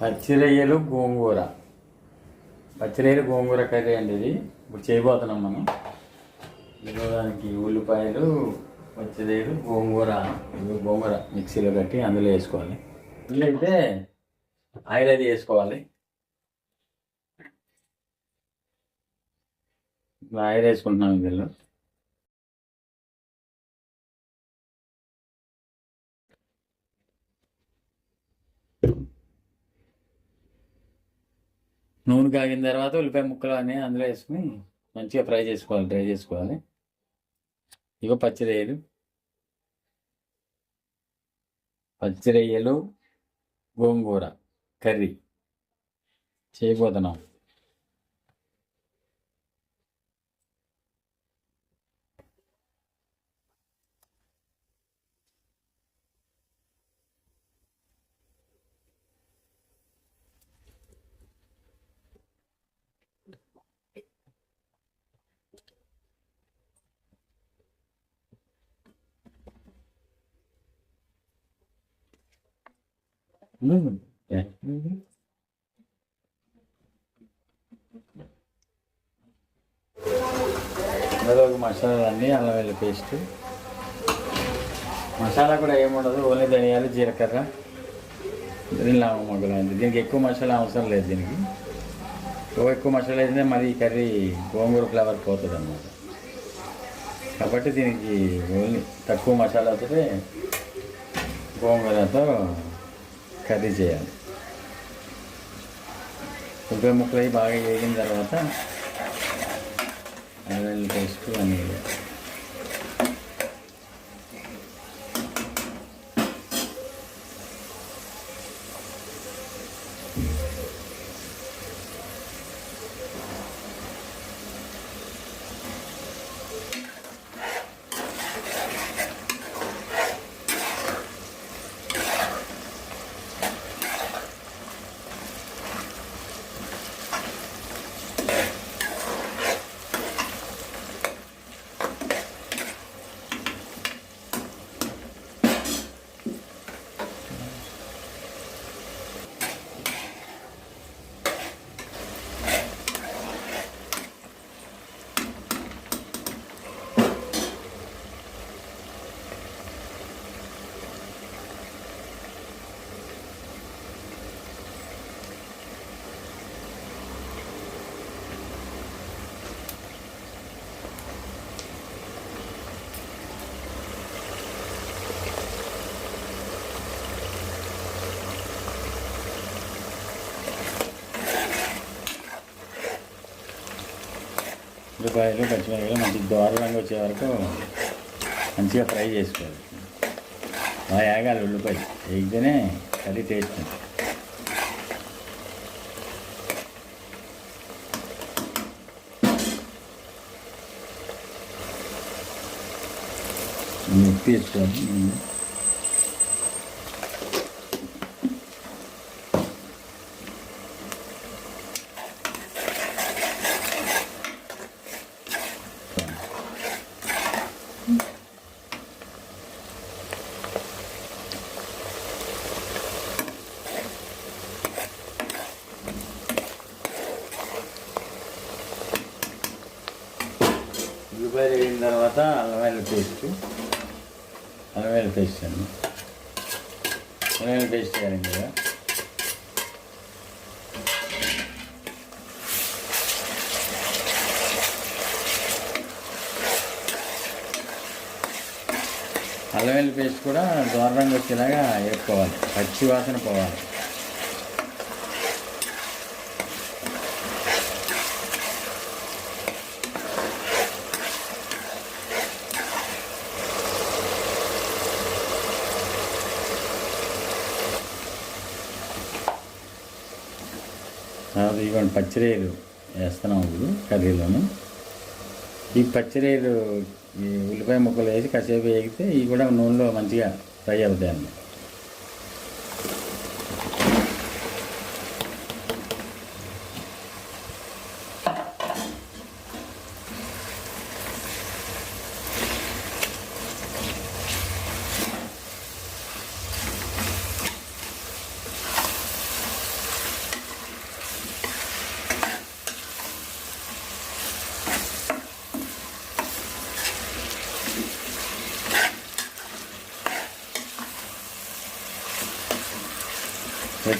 పచ్చిరొయ్యలు గోంగూర. పచ్చిరొయ్యలు గోంగూర కర్రీ అండి ఇది. ఇప్పుడు చేయబోతున్నాం మనం. దానికి ఉల్లిపాయలు పచ్చిరొయ్యలు గోంగూర. గోంగూర మిక్సీలో కట్టి అందులో వేసుకోవాలి. ఇందులో ఆయిల్ అది వేసుకోవాలి. ఆయిల్ వేసుకుంటున్నాం ఇందులో. నూనె కాగిన తర్వాత ఉల్లిపాయ ముక్కలు అన్నీ అందులో వేసుకుని మంచిగా ఫ్రై చేసుకోవాలి డ్రై చేసుకోవాలి. ఇగో పచ్చిరొయ్యలు. పచ్చిరొయ్యలు గోంగూర కర్రీ. చేయబోతున్నాం. Mm. Yeah. అందులో ఒక మసాలా అన్నీ అల్లం వెల్లుల్లి పేస్ట్ మసాలా కూడా ఏముండదు ఓన్లీ ధనియాలు జీలకర్ర దీని లవంగ మొగ్గలు అంతే దీనికి ఎక్కువ మసాలా అవసరం లేదు దీనికి ఎక్కువ మసాలా అయితే మరి ఈ కర్రీ గోంగూర ఫ్లేవర్ పోతుంది అన్నమాట కాబట్టి దీనికి ఓన్లీ తక్కువ మసాలాతో గోంగూరతో కర్రీ చేయాలి. ఉల్లిపాయ ముక్కలు అవి బాగా వేగిన తర్వాత అల్లం పేస్ట్ అన్నీ ఉల్లిపాయలు పచ్చిమిరపకాయలు మంచి దోరలంగా వచ్చే వరకు మంచిగా ఫ్రై చేసుకోవాలి బాగా ఏగాలి ఉల్లిపాయ వేగితేనే కర్రీ టేస్ట్ ఉంటుంది. ఉప్పు వేసుకోవాలి ఉల్లిపాయలు వేగిన తర్వాత అల్లం పేస్ట్ అల్లం పేస్ట్ అండి. అల్లం పేస్ట్ వేయాలండి కదా. అల్లం పేస్ట్ కూడా దూరంగా వచ్చేలాగా వేసుకోవాలి. పచ్చి వాసన పోవాలి తర్వాత ఇవ్వండి పచ్చిరేలు వేస్తున్నాం ఇప్పుడు కర్రీలోను. ఈ పచ్చిరేలు ఈ ఉల్లిపాయ ముక్కలు వేసి కాసేపు వేగితే ఇవి కూడా నూనెలో మంచిగా ఫ్రై అవుతాయి అన్నమాట.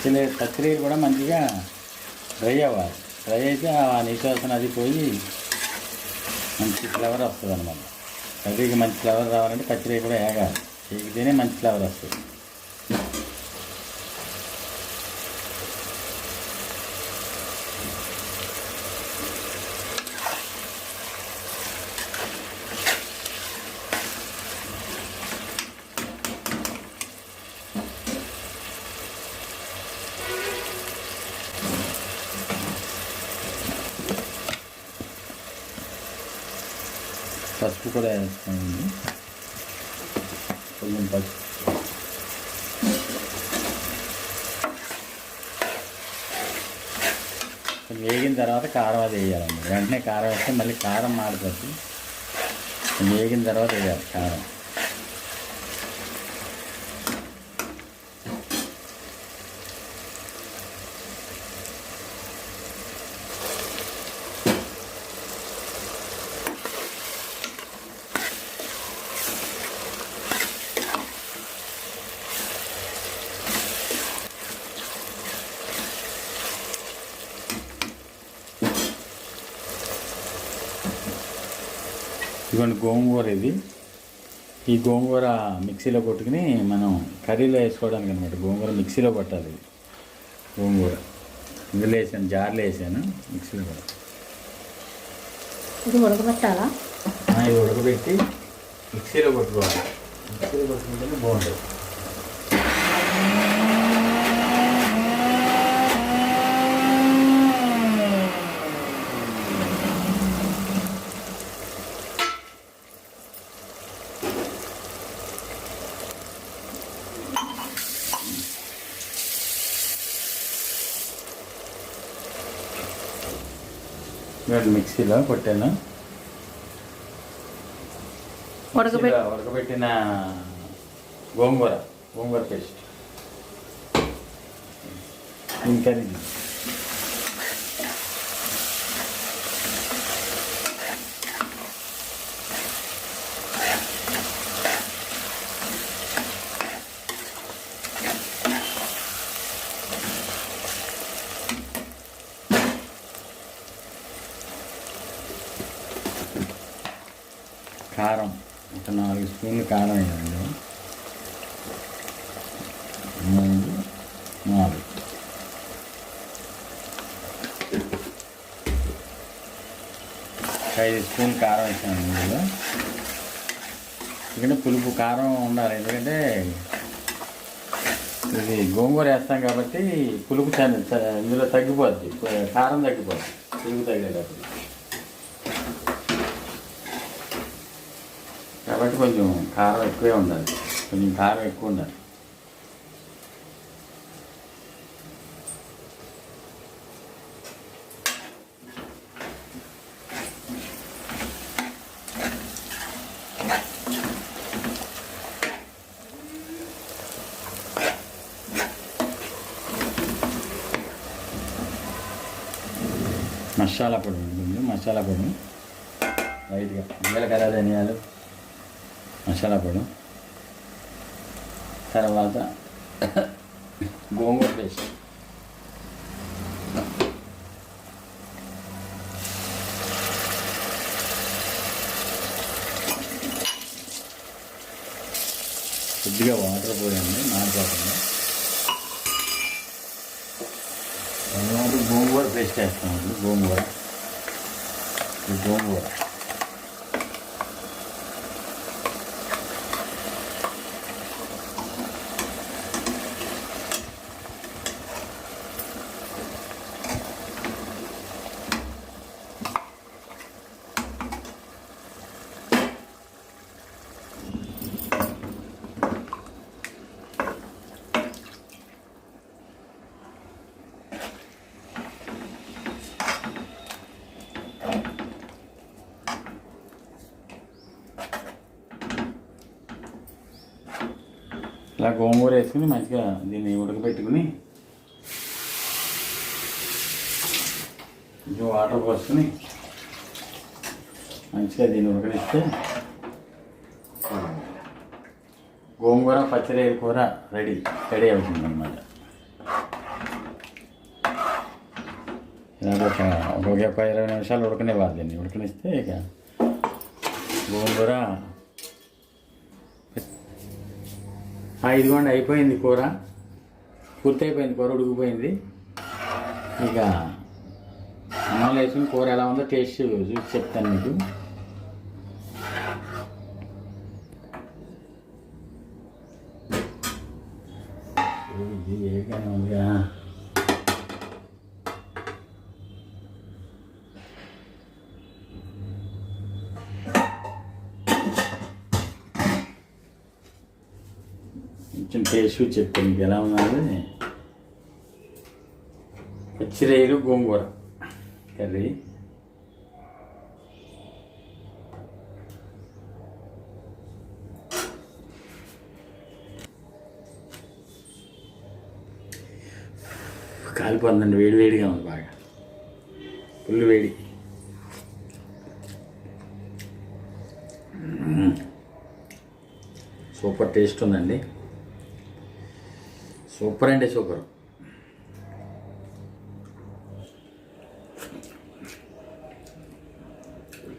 పచ్చిలే పచ్చిరీలు కూడా మంచిగా డ్రై అవ్వాలి. డ్రై అయితే ఆ నిశ్వాసన అది పోయి మంచి ఫ్లేవర్ వస్తుంది అనమాట కర్రీకి మంచి ఫ్లేవర్ రావాలంటే పచ్చిరీ కూడా వేగాలి వేగితేనే మంచి ఫ్లేవర్ వస్తుంది. పసుపు కూడా వేస్తామండి. కొంచెం పసుపు వేగిన తర్వాత కారం అది వేయాలండి. వెంటనే కారం వేస్తే మళ్ళీ కారం మాడిపోతుంది వేగిన తర్వాత వేయాలి కారం. ఇదిగోండి గోంగూర ఇది. ఈ గోంగూర మిక్సీలో కొట్టుకుని మనం కర్రీలో వేసుకోవడానికి అనమాట. గోంగూర మిక్సీలో పట్టాలి. గోంగూర. ఇందులో వేసాను జార్లో వేసాను మిక్సీలో పట్టాలి. ఇది ఉడకబెట్టాలా? ఇది ఉడకబెట్టి మిక్సీలో కొట్టుకోవాలి. మిక్సీలో కొట్టుకుంటేనే బాగుంటుంది. నేను మిక్సీలో కొట్టాను. ఉడకబెట్టి ఉడకబెట్టిన గోంగూర గోంగూర పేస్ట్. ఇంకా ఇది. కారం ఒక నాలుగు స్పూన్లు కారం వేయండి మూడు నాలుగు. ఐదు స్పూన్ కారం వేసాను ఇందులో ఎందుకంటే పులుపు కారం ఉండాలి. ఎందుకంటే ఇది గోంగూర వేస్తాం కాబట్టి పులుపు చ- ఇందులో తగ్గిపోద్ది. కారం తగ్గిపోద్ది. పులుపు తగ్గేటప్పుడు. కాబట్టి కొంచెం కారం ఎక్కువే ఉండాలి. కొంచెం కారం ఎక్కువ ఉండాలి. మసాలా పొడి ఉంటుంది. మసాలా పొడి. లైట్గా జీలకర్ర ధనియాలు. మసాలా పొడి తర్వాత గోంగూర పేస్ట్. కొద్దిగా వాటర్ పోయండి మాడిపోకుండా తర్వాత గోంగూర పేస్ట్ వేస్తామండి గోంగూర. గోంగూర. ఇలా గోంగూర వేసుకుని మంచిగా దీన్ని ఉడకబెట్టుకుని కొంచెం వాటర్ పోసుకుని మంచిగా దీన్ని ఉడకనిస్తే గోంగూర పచ్చిరేరు కూర రెడీ రెడీ అవుతుంది అనమాట ఇలాగ ఒక ఒక ఇరవై నిమిషాలు ఉడకనివ్వాలి దీన్ని. ఉడకనిస్తే ఇక గోంగూర ఇదిగోండి అయిపోయింది కూర. పూర్తయిపోయింది కూర ఉడికిపోయింది. ఇక అన్నం వేసుకుని కూర ఎలా ఉందో టేస్ట్ చూసి చెప్తాను మీకు. ఇది వేడిగానే ఉందిగా. టేస్ట్ చెప్పింది చెప్తాను మీకు ఎలా ఉన్నది? పచ్చిరేలు గోంగూర. కర్రీ. కాలిపోతుందండి వేడి వేడిగా ఉంది బాగా. ఫుల్ వేడి. సూపర్ టేస్ట్ ఉందండి. సూపర్ అండి సూపర్.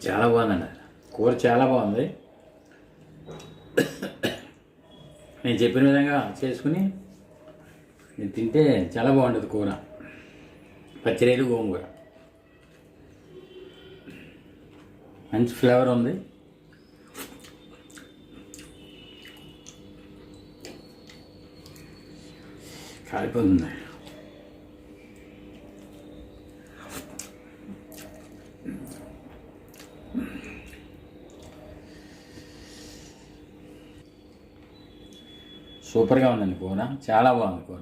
చాలా బాగుందండి. కూర చాలా బాగుంది. నేను చెప్పిన విధంగా చేసుకుని నేను తింటే చాలా బాగుంటుంది కూర. పచ్చిరేలు గోంగూర. మంచి ఫ్లేవర్ ఉంది. కాలిపోతుంది సూపర్గా ఉందండి కూర. చాలా బాగుంది కూర.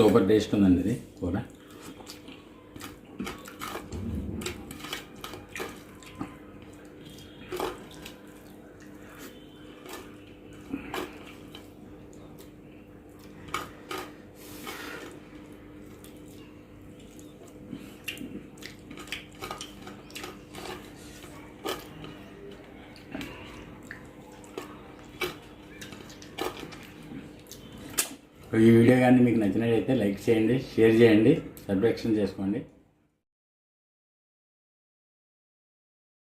సూపర్ టేస్ట్ ఉందండి ఇది కూర. ఈ వీడియో కానీ మీకు నచ్చినట్లయితే లైక్ చేయండి షేర్ చేయండి సబ్స్క్రిప్షన్ చేసుకోండి.